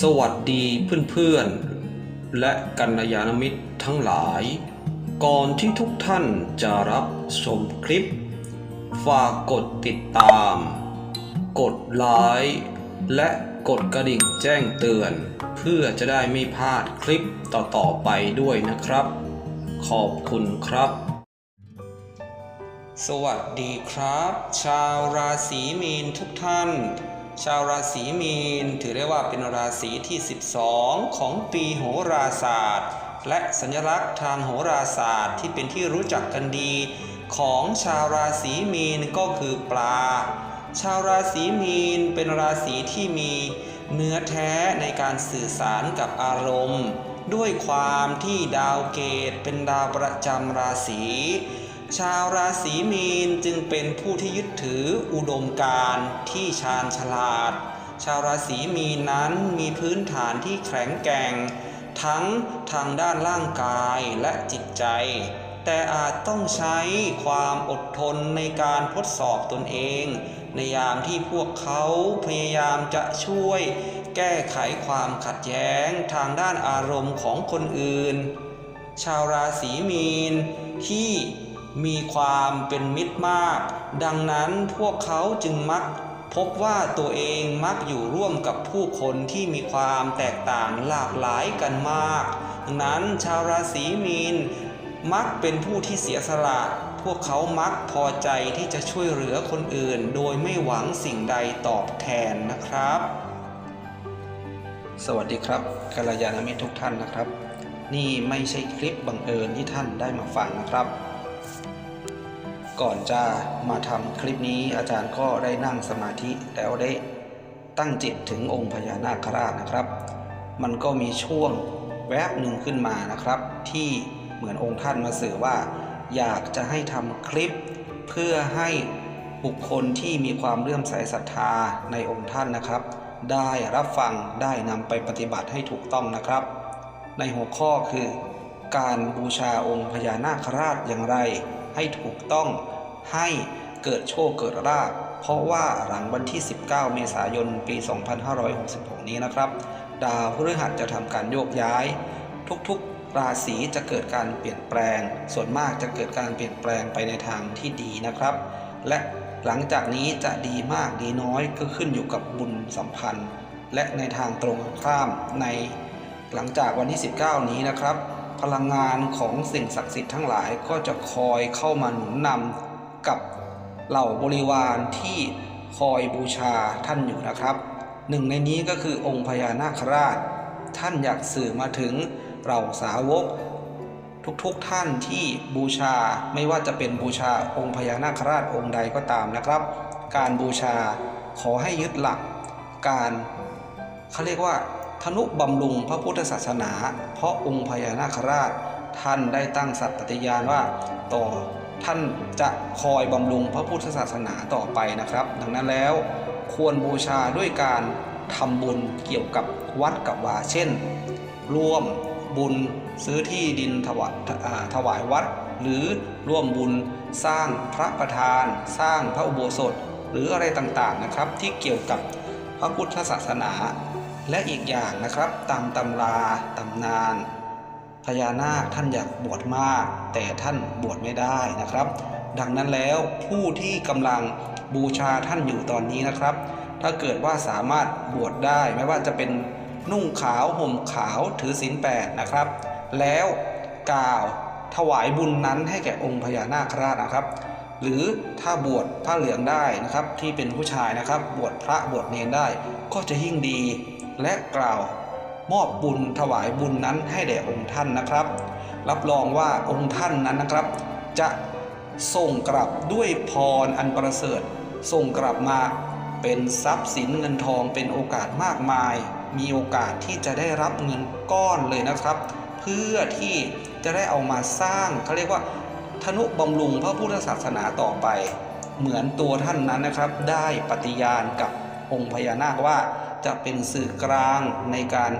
สวัสดีเพื่อนๆ และกัลยาณมิตรทั้งหลาย ก่อนที่ทุกท่านจะรับชมคลิป ฝากกดติดตาม กดไลค์และกดกระดิ่งแจ้งเตือน เพื่อจะได้ไม่พลาดคลิปต่อๆไปด้วยนะครับ ขอบคุณครับ สวัสดีครับ ชาวราศีมีนทุกท่าน ชาวราศีมีน ถือได้ว่าเป็นราศีที่ 12 ของปีโหราศาสตร์ และสัญลักษณ์ทางโหราศาสตร์ที่เป็นที่รู้จักกันดี ของชาวราศีมีนก็คือปลา ชาวราศีมีนเป็นราศีที่มีเนื้อแท้ในการสื่อสารกับอารมณ์ ด้วยความที่ดาวเกตเป็นดาวประจำราศี ชาวราศีมีนจึงเป็นผู้ที่ยึดถืออุดมการณ์ที่ชาญฉลาด ชาวราศีมีนนั้นมีพื้นฐานที่แข็งแกร่ง ทั้งทางด้านร่างกายและจิตใจ แต่อาจต้องใช้ความอดทนในการทดสอบตนเอง ในยามที่พวกเขาพยายามจะช่วย แก้ไขความขัดแย้งทางด้านอารมณ์ของคนอื่น ชาวราศีมีนที่ มีความเป็นมิตรมาก ดังนั้นพวกเขาจึงมัก พบว่าตัวเองมักอยู่ร่วมกับผู้คนที่มีความแตกต่างหลากหลายกันมาก ดังนั้นชาวราศีมีนมักเป็นผู้ที่เสียสละ พวกเขามักพอใจที่จะช่วยเหลือคนอื่น โดยไม่หวังสิ่งใดตอบแทนนะครับ สวัสดีครับกัลยาณมิตรทุกท่านนะครับ นี่ไม่ใช่คลิปบังเอิญที่ท่านได้มาฟังนะครับ ก่อนจะมาทำคลิปนี้อาจารย์ก็ได้นั่งสมาธิแล้วได้ตั้งจิตถึงองค์พญานาคราชนะครับ มันก็มีช่วงแวบหนึ่งขึ้นมานะครับ ที่เหมือนองค์ท่านมาสื่อว่า อยากจะให้ทำคลิป เพื่อให้บุคคลที่มีความเลื่อมใสศรัทธาในองค์ท่านนะครับ ได้รับฟังได้นำไปปฏิบัติให้ถูกต้องนะครับ ในหัวข้อคือ การบูชาองค์พญานาคราชอย่างไรให้ถูกต้อง ให้เกิดโชคเกิดลาภเพราะว่าหลังวันที่ 19 เมษายน ปี 2566 นี้นะครับ ดาวพฤหัสจะทำการโยกย้าย ทุกๆ ราศีจะเกิดการเปลี่ยนแปลง ส่วนมากจะเกิดการเปลี่ยนแปลงไปในทางที่ดีนะครับ และหลังจากนี้จะดีมากดีน้อยก็ขึ้นอยู่กับบุญสัมพันธ์ และในทางตรงข้ามในหลังจากวันที่ 19 นี้นะครับ พลังงานของสิ่งศักดิ์สิทธิ์ทั้งหลายก็จะคอยเข้ามาหนุนนำ กับเหล่าบริวารที่คอยบูชาท่านอยู่นะครับ หนึ่งในนี้ก็คือองค์พญานาคราช ท่านอยากสื่อมาถึงเราสาวก ทุกๆท่านที่บูชาไม่ว่าจะเป็นบูชาองค์พญานาคราชองค์ใดก็ตามนะครับ การบูชาขอให้ยึดหลัก การเขาเรียกว่าธนุบำรุงพระพุทธศาสนา เพราะองค์พญานาคราช ท่านได้ตั้งสัตย์ปฏิญาณว่าต่อ ท่านจะคอยบำรุงพระพุทธศาสนาต่อไปนะครับ ดังนั้นแล้วควรบูชาด้วยการทำบุญเกี่ยวกับวัดกับวาเช่น ร่วมบุญซื้อที่ดินถวายถวายวัด หรือร่วมบุญสร้างพระประธาน สร้างพระอุโบสถ หรืออะไรต่างๆนะครับ ที่เกี่ยวกับพระพุทธศาสนา และอีกอย่างนะครับ ตามตำราตำนาน พญานาคท่านอยากบวชมาก แต่ท่านบวชไม่ได้นะครับ ดังนั้นแล้วผู้ที่กำลังบูชาท่านอยู่ตอนนี้นะครับ ถ้าเกิดว่าสามารถบวชได้ไม่ว่าจะเป็นนุ่งขาวห่มขาวถือศีลแปดนะครับ แล้วกล่าวถวายบุญนั้นให้แก่องค์พญานาคราชนะครับ หรือถ้าบวชผ้าเหลืองได้นะครับ ที่เป็นผู้ชายนะครับ บวชพระบวชเนรได้ก็จะยิ่งดี และกล่าว มอบบุญถวายบุญนั้นให้แด่องค์ท่านนะครับ รับรองว่าองค์ท่านนั้นนะครับ จะส่งกลับด้วยพรอันประเสริฐ ส่งกลับมาเป็นทรัพย์สินเงินทองเป็นโอกาสมากมาย มีโอกาสที่จะได้รับเงินก้อนเลยนะครับ เพื่อที่จะได้เอามาสร้างเขาเรียกว่าธนุบำรุงพระพุทธศาสนาต่อไป เหมือนตัวท่านนั้นนะครับ ได้ปฏิญาณกับองค์พญานาคว่าจะเป็นสื่อกลางในการ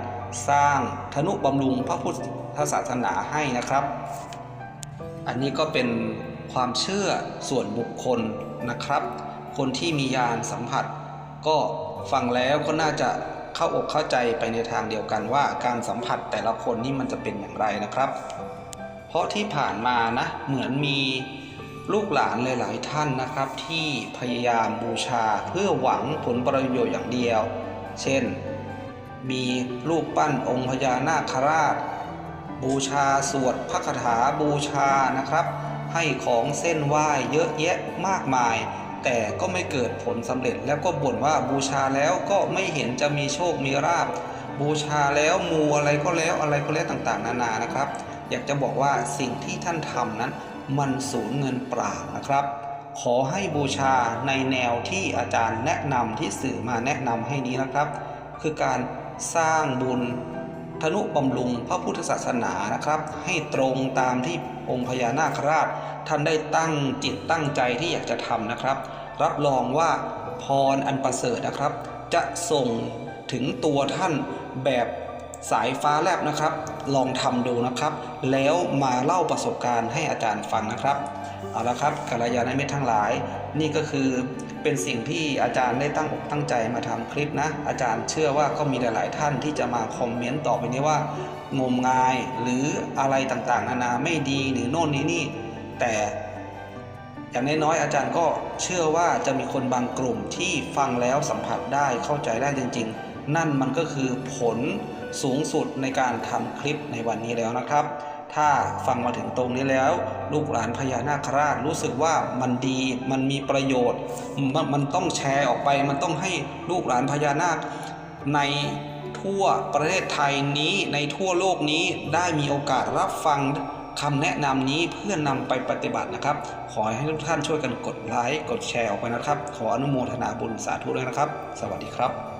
สร้างธนุบำรุงพระพุทธศาสนาให้นะครับ อันนี้ก็เป็นความเชื่อส่วนบุคคลนะครับ คนที่มียานสัมผัส ก็ฟังแล้วก็น่าจะเข้าอกเข้าใจไปในทางเดียวกันว่าการสัมผัสแต่ละคนนี่มันจะเป็นอย่างไรนะครับ เพราะที่ผ่านมานะเหมือนมีลูกหลานหลายๆท่านนะครับ ที่พยายามบูชาเพื่อหวังผลประโยชน์อย่างเดียว เช่น มีรูปปั้นองค์พญานาคราช บูชาสวดพระคาถาบูชานะครับ ให้ของเส้นไหว้เยอะแยะมากมาย แต่ก็ไม่เกิดผลสำเร็จแล้วก็บ่นว่าบูชาแล้วก็ไม่เห็นจะมีโชคมีราบ บูชาแล้วมูอะไรก็แล้วอะไรก็แล้วต่างๆ นานานะครับ อยากจะบอกว่าสิ่งที่ท่านทำนั้น มันสูญเงินเปล่านะครับขอให้บูชาในแนวที่อาจารย์แนะนำที่สื่อมาแนะนำให้นี้นะครับ คือการ สร้างบุญทนุบำรุงพระพุทธศาสนานะครับ ให้ตรงตามที่องค์พญานาคราช ท่านได้ตั้งจิตตั้งใจที่อยากจะทำนะครับ รับรองว่าพรอันประเสริฐนะครับ จะส่งถึงตัวท่านแบบสายฟ้าแลบนะครับ ลองทำดูนะครับ แล้วมาเล่าประสบการณ์ให้อาจารย์ฟังนะครับ เอาละครับกัลยาณมิตรทั้งหลาย นี่ก็คือเป็นสิ่งที่อาจารย์ได้ตั้งอกตั้งใจมาทำคลิปนะ อาจารย์เชื่อว่าก็มีหลาย ๆ ท่านที่จะมาคอมเมนต์ต่อไปนี้ว่างมงายหรืออะไรต่าง ๆ นานาไม่ดีหรือโน่นนี่นี่แต่อย่างน้อยๆอาจารย์ก็เชื่อว่าจะมีคนบางกลุ่มที่ฟังแล้วสัมผัสได้เข้าใจได้จริง ๆ นั่นมันก็คือผลสูงสุดในการทำคลิปในวันนี้แล้วนะครับ ถ้าฟังมาถึงตรงนี้แล้ว ลูกหลานพญานาคราชรู้สึกว่ามันดีมันมีประโยชน์มันมันต้องแชร์ออกไป มันต้องให้ลูกหลานพญานาคในทั่วประเทศไทยนี้ในทั่วโลกนี้ได้มีโอกาสรับฟังคำแนะนำนี้เพื่อนำไปปฏิบัตินะครับ ขอให้ทุกท่านช่วยกันกดไลค์กดแชร์ออกไปนะครับ ขออนุโมทนาบุญสาธุด้วยนะครับ สวัสดีครับ